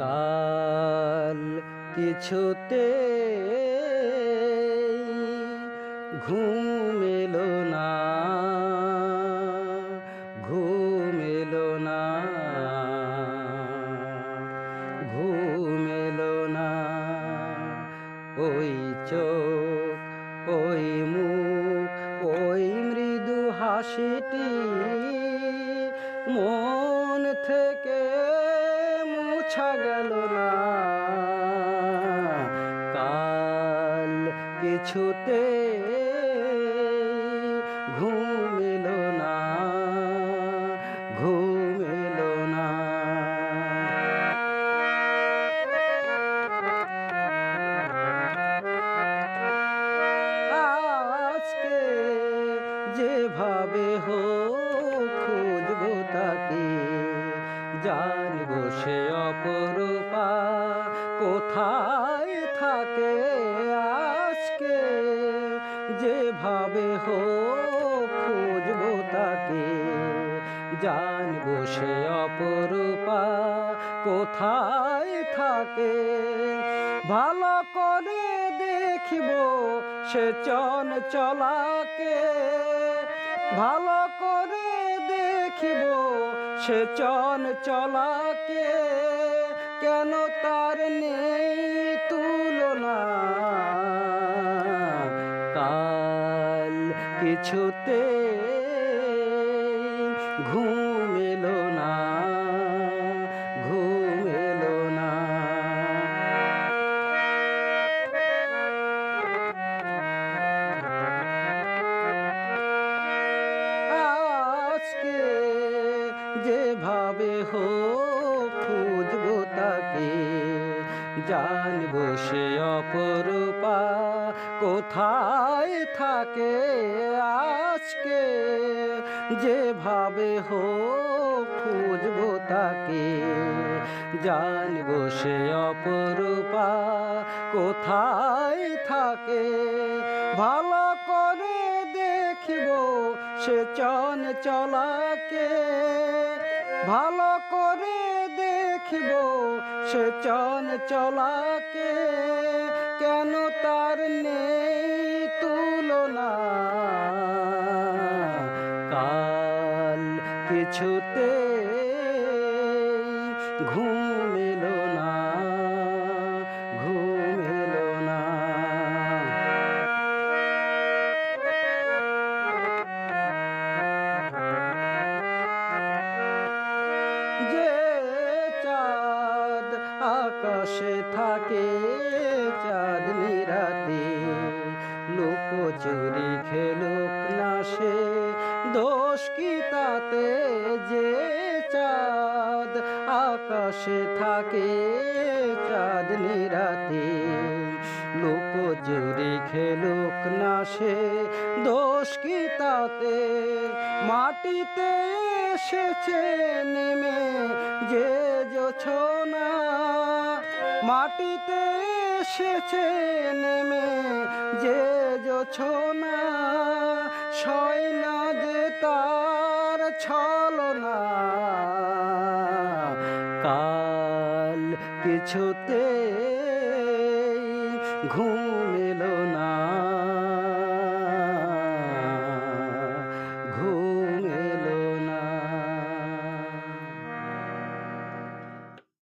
কাল কিছুতে ঘুম না ঘুম না ঘুম না। ওই চোখ, ওই মুখ, ওই মৃদু হাসিটি মন থেকে কিছুতে ঘুম এলো না, ঘুম এলো না। আজকে যেভাবে হোক খুঁজবো তাকে, জানব সে অপরূপা কোথায় থাকে। যেভাবে হোক খুঁজবো তাকে। জানব সে অপরূপা কোথায় থাকে। ভালো করে দেখিব সে চন চলাকে। ভালো করে দেখিব সে চন চলাকে। কেন তার নেই তুলনা? কিছুতে ঘুম না ঘুম না। আজকে যেভাবে হোক খুঁজবো তাকে জানব সে অপরূপা। কোথায় থাকে আজকে? যেভাবে হোক খুঁজবো তাকে। জানব সে অপরূপা কোথায় থাকে? ভালো করে দেখিব সে চন চলাকে ভালো করে দেখিব সে চন চলাকে। কেন তার নেই তুলনা? কাল কিছুতে ঘুম এলো না। আকাশে থাকে চাঁদনি রাতে লুকোচুরি খেলুক না সে, দোষ কি তাতে যে চাঁদ? আকাশে থাকে চাঁদনি রাতে লুকোচুরি খেলুক না সে, দোষ কি তাতে? মাটিতে এসেছে নেমে যে জোছনা মাটিতে এসেছে নেমে যে না যে তার ছলনা। কাল কিছুতে ঘুম